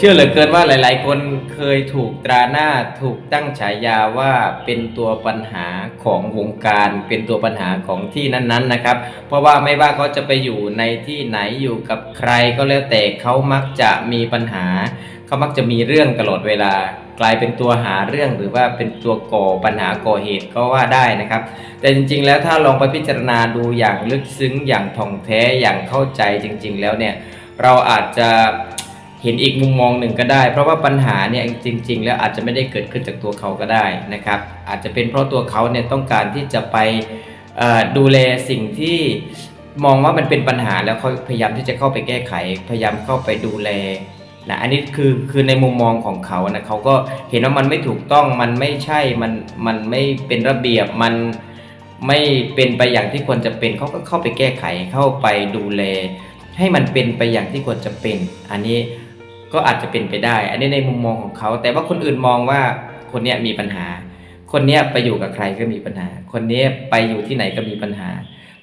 เชื่อเหลือเกินว่าหลาย ๆ คนเคยถูกตราหน้าถูกตั้งฉายาว่าเป็นตัวปัญหาของวงการ เป็นตัวปัญหาของที่นั้นๆนะครับ เพราะว่าไม่ว่าเขาจะไปอยู่ในที่ไหนอยู่กับใครก็แล้วแต่เขามักจะมีปัญหาเขามักจะมีเรื่องตลอดเวลา กลายเป็นตัวหาเรื่องหรือว่าเป็นตัวก่อปัญหาก่อเหตุก็ว่าได้นะครับ แต่จริง ๆ แล้วถ้าลองไปพิจารณาดูอย่างลึกซึ้งอย่างท่องแท้อย่างเข้าใจจริง ๆ แล้วเนี่ยเราอาจจะ เห็นอีกมุมมองหนึ่งก็ได้ เพราะว่าปัญหาเนี่ยจริง ๆ แล้วอาจจะไม่ได้เกิดขึ้นจากตัวเขาก็ได้นะครับ อาจจะเป็นเพราะตัวเขาเนี่ยต้องการที่จะไปดูแลสิ่งที่มองว่ามันเป็นปัญหาแล้วเขาพยายามที่จะเข้าไปแก้ไข พยายามเข้าไปดูแลนะอันนี้คือคือในมุมมองของเขานะเขาก็เห็นว่ามันไม่ถูกต้องมันไม่ใช่มันมันไม่เป็นระเบียบมันไม่เป็นไปอย่างที่ควรจะเป็นเขาก็เข้าไปแก้ไขเข้าไปดูแล ให้มันเป็นไปอย่างที่ควรจะเป็น อันนี้ ก็อาจจะเป็นไปได้ อันนี้ในมุมมองของเขา แต่ว่าคนอื่นมองว่าคนเนี้ยมีปัญหา คนเนี้ยไปอยู่กับใครก็มีปัญหา คนเนี้ยไปอยู่ที่ไหนก็มีปัญหา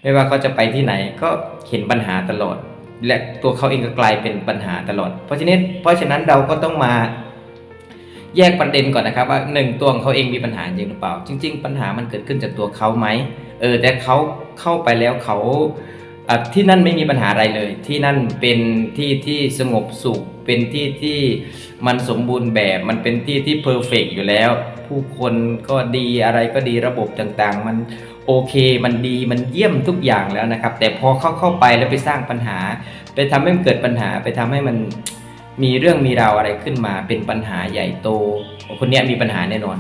ไม่ว่าเขาจะไปที่ไหนก็เห็นปัญหาตลอด และตัวเขาเองก็กลายเป็นปัญหาตลอด เพราะฉะนั้นเพราะฉะนั้นเราก็ต้องมาแยกประเด็นก่อนนะครับว่าหนึ่งตัวของเขาเองมีปัญหาจริงหรือเปล่า จริง ๆ ปัญหามันเกิดขึ้นจากตัวเขาไหมเออแต่เขาเข้าไปแล้วเขา ที่นั่นไม่มีปัญหาอะไรเลย ที่นั่นเป็นที่ที่สงบสุข เป็นที่ที่มันสมบูรณ์แบบ มันเป็นที่ที่เพอร์เฟกอยู่แล้ว ผู้คนก็ดีอะไรก็ดีระบบต่างๆ มันโอเค มันดีมันเยี่ยมทุกอย่างแล้วนะครับ แต่พอเข้าเข้าไปแล้วไปสร้างปัญหา ไปทำให้มันเกิดปัญหาไปทำให้มันมีเรื่องมีราวอะไรขึ้นมา เป็นปัญหาใหญ่โต คนนี้มีปัญหาแน่นอน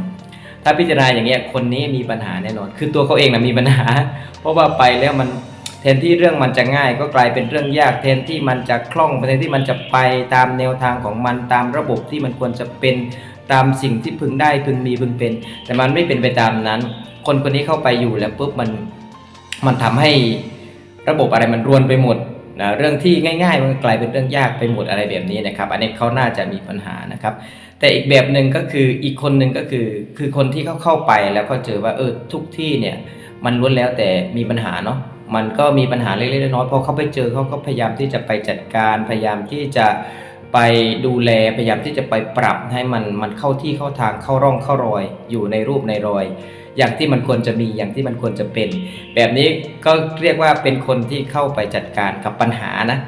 ถ้าพิจารณาอย่างเงี้ยคนนี้มีปัญหาแน่นอน คือตัวเขาเองนะมีปัญหา เพราะว่าไปแล้วมัน ทนที่เรื่องมันจะง่ายก็กลายเป็นเรื่องยากแทนที่มันจะคล่องแทนที่มันจะไปตามแนวทางของมันตามระบบที่มันควรจะเป็นตามสิ่งที่พึงได้พึงมีพึงเป็น แต่มันไม่เป็นไปตามนั้น คนคนนี้เข้าไปอยู่แล้วปุ๊บมันมันทำให้ระบบอะไรมันรวนไปหมดนะเรื่องที่ง่ายๆ มันกลายเป็นเรื่องยากไปหมดอะไรแบบนี้นะครับ อันนี้เขาน่าจะมีปัญหานะครับ แต่อีกแบบหนึ่งก็คืออีกคนหนึ่งก็คือคือคนที่เขาเข้าไปแล้วก็เจอว่าเออทุกที่เนี่ยมันล้วนแล้วแต่มีปัญหาเนาะ มันก็มีปัญหาเล็กๆน้อยๆพอเขาไปเจอเขาก็พยายามที่จะไปจัดการพยายามที่จะไปดูแลพยายามที่จะไปปรับให้มันมันเข้าที่เข้าทางเข้าร่องเข้ารอย อยู่ในรูปในรอย อย่างที่มันควรจะมีอย่างที่มันควรจะเป็น แบบนี้ก็เรียกว่าเป็นคนที่เข้าไปจัดการกับปัญหานะ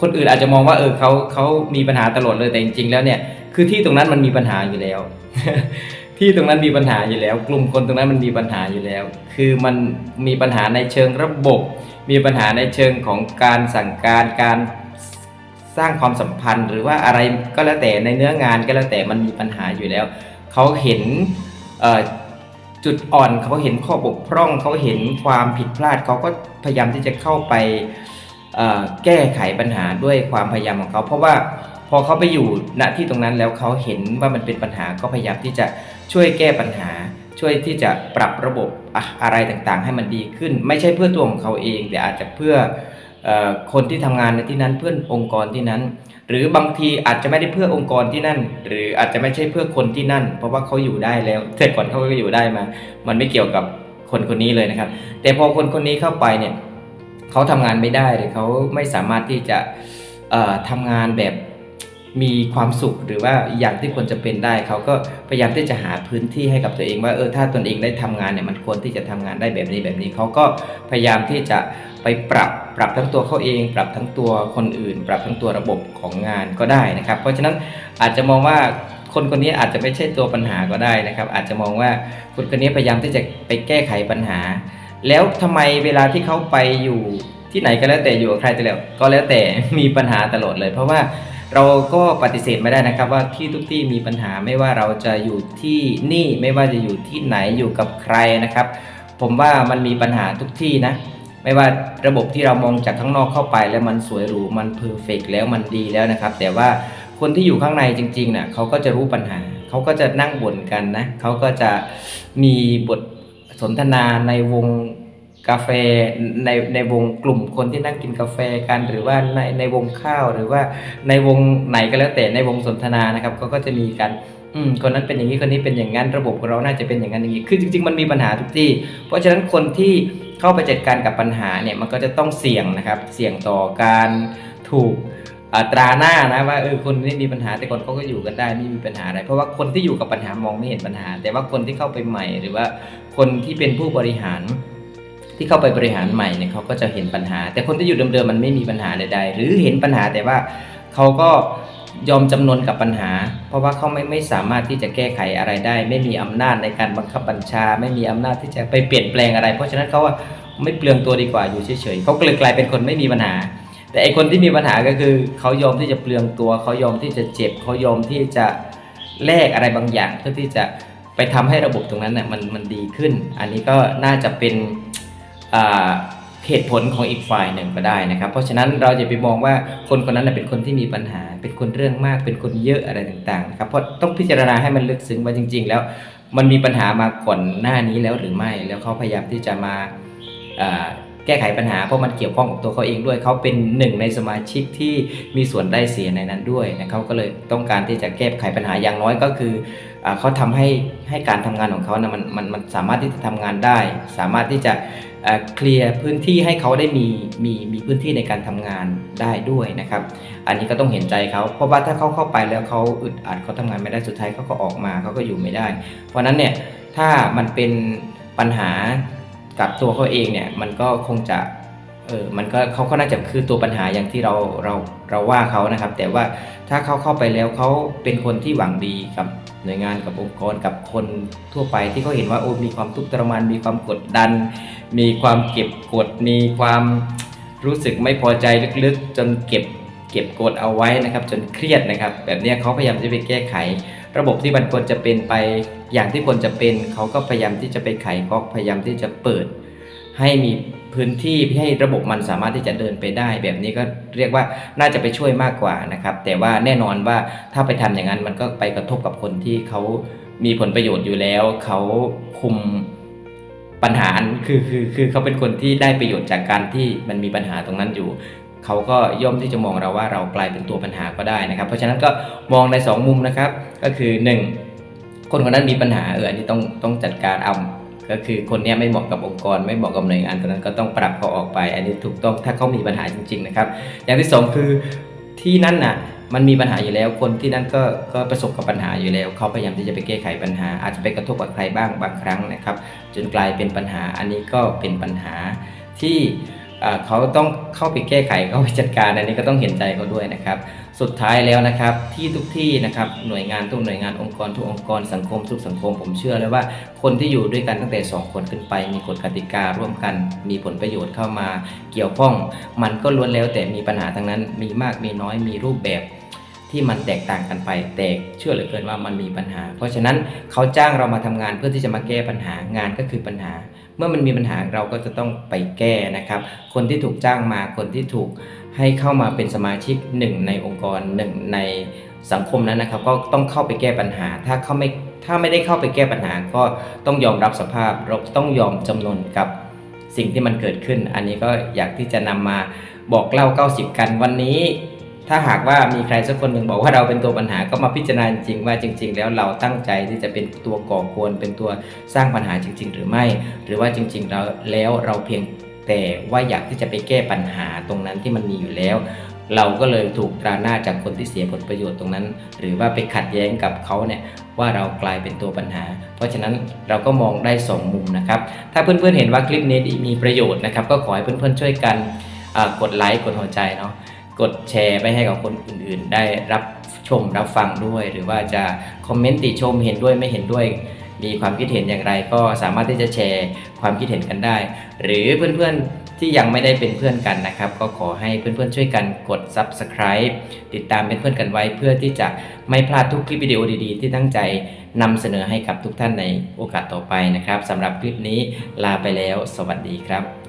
คนอื่นอาจจะมองว่าเออเขาเขามีปัญหาตลอดเลยแต่จริงๆแล้วเนี่ยคือที่ตรงนั้นมันมีปัญหาอยู่แล้ว ที่ตรงนั้นมีปัญหาอยู่แล้ว กลุ่มคนตรงนั้นมันมีปัญหาอยู่แล้ว คือมันมีปัญหาในเชิงระบบ มีปัญหาในเชิงของการสั่งการการสร้างความสัมพันธ์ หรือว่าอะไรก็แล้วแต่ในเนื้องานก็แล้วแต่มันมีปัญหาอยู่แล้ว เขาเห็นจุดอ่อนเขาเห็นข้อบกพร่องเขาเห็นความผิดพลาดเขาก็พยายามที่จะเข้าไปแก้ไขปัญหาด้วยความพยายามของเขา เพราะว่า พอเขาไปอยู่ณที่ตรงนั้นแล้วเขาเห็นว่ามันเป็นปัญหาก็พยายามที่จะช่วยแก้ปัญหา ช่วยที่จะปรับระบบอะอะไรต่างๆ ให้มันดีขึ้น ไม่ใช่เพื่อตัวของเขาเอง แต่อาจจะเพื่ออคนที่ทำงานในที่นั้นเพื่อนองค์กรที่นั้น หรือบางทีอาจจะไม่ได้เพื่อองค์กรที่นั่น หรืออาจจะไม่ใช่เพื่อคนที่นั่น เพราะว่าเขาอยู่ได้แล้วแต่ก่อนเขาก็อยู่ได้มา มันไม่เกี่ยวกับคนคนนี้เลยนะครับ แต่พอคนคนนี้เข้าไปเนี่ยเขาทำงานไม่ได้หรือเขาไม่สามารถที่จะเอ่อทำงานแบบ มีความสุขหรือว่าอย่างที่ควรจะเป็นได้ เขาก็พยายามที่จะหาพื้นที่ให้กับตัวเองว่าเออถ้าตนเองได้ทำงานเนี่ยมันควรที่จะทำงานได้แบบนี้แบบนี้ เขาก็พยายามที่จะไปปรับปรับทั้งตัวเขาเอง ปรับทั้งตัวคนอื่น ปรับทั้งตัวระบบของงานก็ได้นะครับ เพราะฉะนั้นอาจจะมองว่าคนคนนี้อาจจะไม่ใช่ตัวปัญหาก็ได้นะครับ อาจจะมองว่าคนคนนี้พยายามที่จะไปแก้ไขปัญหา แล้วทำไมเวลาที่เขาไปอยู่ที่ไหนก็แล้วแต่อยู่กับใครแต่แล้วก็แล้วแต่มีปัญหาตลอดเลย เพราะว่า เราก็ปฏิเสธไม่ได้นะครับว่าที่ทุกที่มีปัญหาไม่ว่าเราจะอยู่ที่นี่ไม่ว่าจะอยู่ที่ไหนอยู่กับใครนะครับ ผมว่ามันมีปัญหาทุกที่นะ ไม่ว่าระบบที่เรามองจากข้างนอกเข้าไป แล้วมันสวยหรูมันเพอร์เฟกแล้วมันดีแล้วนะครับ แต่ว่าคนที่อยู่ข้างในจริงๆน่ะเขาก็จะรู้ปัญหา เขาก็จะนั่งบ่นกันนะเขาก็จะมีบทสนทนาในวง กาแฟในในวงกลุ่มคนที่นั่งกินกาแฟกันหรือว่าในในวงข้าวหรือว่าในวงไหนก็แล้วแต่ในวงสนทนานะครับเขาก็จะมีกันอืมคนนั้นเป็นอย่างนี้คนนี้เป็นอย่างนั้นระบบของเราน่าจะเป็นอย่างนั้นอย่างนี้คือจริง ๆ มันมีปัญหาทุกที่ เพราะฉะนั้นคนที่เข้าไปจัดการกับปัญหาเนี่ยมันก็จะต้องเสี่ยงนะครับ เสี่ยงต่อการถูกตราหน้านะว่าเออคนนี้มีปัญหาแต่ก่อนเขาก็อยู่กันได้ไม่มีปัญหาอะไร เพราะว่าคนที่อยู่กับปัญหามองไม่เห็นปัญหา แต่ว่าคนที่เข้าไปใหม่ หรือว่าคนที่เป็นผู้บริหาร ที่เข้าไปบริหารใหม่เนี่ยเขาก็จะเห็นปัญหา แต่คนที่อยู่เดิมๆมันไม่มีปัญหาใดๆหรือเห็นปัญหาแต่ว่าเขาก็ยอมจำนนกับปัญหา เพราะว่าเขาไม่ไม่สามารถที่จะแก้ไขอะไรได้ ไม่มีอำนาจในการบังคับบัญชา ไม่มีอำนาจที่จะไปเปลี่ยนแปลงอะไร เพราะฉะนั้นเขาว่าไม่เปลืองตัวดีกว่าอยู่เฉยๆเขาเลยกลายเป็นคนไม่มีปัญหา แต่ไอคนที่มีปัญหาก็คือเขายอมที่จะเปลืองตัวเขายอมที่จะเจ็บเขายอมที่จะแลกอะไรบางอย่าง เพื่อที่จะไปทำให้ระบบตรงนั้นน่ะมันมันดีขึ้น อันนี้ก็น่าจะเป็น เหตุผลของอีกฝ่ายหนึ่งก็ได้นะครับ เพราะฉะนั้นเราจะไปมองว่าคนคนนั้นเป็นคนที่มีปัญหา เป็นคนเรื่องมาก เป็นคนเยอะอะไรต่างๆนะครับเพราะต้องพิจารณาให้มันลึกซึ้งว่าจริง ๆ แล้วมันมีปัญหามาก่อนหน้านี้แล้วหรือไม่ แล้วเขาพยายามที่จะมา แก้ไขปัญหาเพราะมันเกี่ยวข้องกับตัวเขาเองด้วยเขาเป็นหนึ่งในสมาชิกที่มีส่วนได้เสียในนั้นด้วยนะเขาก็เลยต้องการที่จะแก้ไขปัญหาอย่างน้อยก็คืออเขาทำให้ให้การทำงานของเขานะมันมันมันสามารถที่จะทำงานได้ สามารถที่จะเคลียร์พื้นที่ให้เขาได้มีมีมีพื้นที่ในการทำงานได้ด้วยนะครับ อันนี้ก็ต้องเห็นใจเขาเพราะว่าถ้าเขาเข้าไปแล้วเขาอึดอัดเขาทำงานไม่ได้สุดท้ายเขาก็ออกมาเขาก็อยู่ไม่ได้ เพราะนั้นเนี่ยถ้ามันเป็นปัญหา กับตัวเขาเองเนี่ยมันก็คงจะเออมันก็เขาก็น่าจะคือตัวปัญหาอย่างที่เราเราเราว่าเขานะครับ แต่ว่าถ้าเขาเข้าไปแล้วเขาเป็นคนที่หวังดีกับหน่วยงานกับองค์กรกับคนทั่วไปที่เขาเห็นว่าโอ้มีความทุกข์ทรมานมีความกดดัน มีความเก็บกดมีความรู้สึกไม่พอใจลึกๆ จนเก็บเก็บกดเอาไว้นะครับ จนเครียดนะครับ แบบนี้เขาพยายามจะไปแก้ไข ระบบที่มันควรจะเป็นไปอย่างที่ควรจะเป็น เขาก็พยายามที่จะไปไขก็พยายามที่จะเปิด ให้มีพื้นที่ให้ระบบมันสามารถที่จะเดินไปได้ แบบนี้ก็เรียกว่าน่าจะไปช่วยมากกว่านะครับ แต่ว่าแน่นอนว่าถ้าไปทำอย่างนั้นมันก็ไปกระทบกับคนที่เขามีผลประโยชน์อยู่แล้ว เขาคุมปัญหาคือคือคือเขาเป็นคนที่ได้ประโยชน์จากการที่มันมีปัญหาตรงนั้นอยู่ เขาก็ย่อมที่จะมองเราว่าเรากลายเป็นตัวปัญหาก็ได้นะครับ เพราะฉะนั้นก็มองใน 2 มุมนะครับ ก็คือ 1 คนคนนั้นมีปัญหาเอออันนี้ต้องต้องจัดการเอาก็คือคนนี้ไม่เหมาะกับองค์กร ไม่เหมาะกับหน่วยงานตรงนั้นก็ต้องปรับเขาออกไป อันนี้ถูกต้องถ้าเขามีปัญหาจริง ๆนะครับ อย่างที่สองคือที่นั่นน่ะมันมีปัญหาอยู่แล้วคนที่นั่นก็ก็ประสบกับปัญหาอยู่แล้ว เขาพยายามที่จะไปแก้ไขปัญหา อาจจะไปกระทบกับใครบ้างบางครั้งนะครับ จนกลายเป็นปัญหาอันนี้ก็เป็นปัญหาที่ เขาต้องเข้าไปแก้ไขเข้าไปจัดการอันนี้ก็ต้องเห็นใจเขาด้วยนะครับ สุดท้ายแล้วนะครับที่ทุกที่นะครับหน่วยงานทุกหน่วยงานองค์กรทุกองค์กรสังคมทุกสังคมผมเชื่อเลยว่า คนที่อยู่ด้วยกันตั้งแต่ 2 คนขึ้นไป มีกฎกติการ่วมกัน มีผลประโยชน์เข้ามาเกี่ยวข้อง มันก็ล้วนแล้วแต่มีปัญหาทั้งนั้น มีมากมีน้อยมีรูปแบบ ที่มันแตกต่างกันไปแต่เชื่อเหลือเกินว่ามันมีปัญหา เพราะฉะนั้นเขาจ้างเรามาทำงานเพื่อที่จะมาแก้ปัญหางานก็คือปัญหา เมื่อมันมีปัญหาเราก็จะต้องไปแก้นะครับ คนที่ถูกจ้างมาคนที่ถูกให้เข้ามาเป็นสมาชิกหนึ่งในองค์กรหนึ่งในสังคมนั้นนะครับ ก็ต้องเข้าไปแก้ปัญหา ถ้าเขาไม่ถ้าไม่ได้เข้าไปแก้ปัญหาก็ต้องยอมรับสภาพ เราต้องยอมจำนนกับสิ่งที่มันเกิดขึ้น อันนี้ก็อยากที่จะนำมาบอกเล่า 90 กันวันนี้ ถ้าหากว่ามีใครสักคนหนึ่งบอกว่าเราเป็นตัวปัญหาก็มาพิจารณาจริงว่าจริง ๆ แล้วเราตั้งใจที่จะเป็นตัวก่อกวนเป็นตัวสร้างปัญหาจริง ๆ หรือไม่ หรือว่าจริง ๆ เราแล้วเราเพียงแต่ว่าอยากที่จะไปแก้ปัญหาตรงนั้นที่มันมีอยู่แล้ว เราก็เลยถูกตราหน้าจากคนที่เสียผลประโยชน์ตรงนั้น หรือว่าไปขัดแย้งกับเขาเนี่ยว่าเรากลายเป็นตัวปัญหา เพราะฉะนั้นเราก็มองได้สองมุมนะครับ ถ้าเพื่อนๆเห็นว่าคลิปนี้มีประโยชน์นะครับ ก็ขอให้เพื่อนๆช่วยกันกดไลค์กดหัวใจเนาะ กดแชร์ไปให้กับคนอื่นๆ ได้รับชมรับฟังด้วย หรือว่าจะคอมเมนต์ติชมเห็นด้วยไม่เห็นด้วย มีความคิดเห็นอย่างไร ก็สามารถที่จะแชร์ความคิดเห็นกันได้ หรือเพื่อนๆที่ยังไม่ได้เป็นเพื่อนกันนะครับ ก็ขอให้เพื่อนๆช่วยกันกด Subscribe ติดตามเป็นเพื่อนกันไว้ เพื่อที่จะไม่พลาดทุกคลิปวิดีโอดีๆ ที่ตั้งใจนำเสนอให้กับทุกท่านในโอกาสต่อไปนะครับสำหรับคลิปนี้ลาไปแล้ว สวัสดีครับ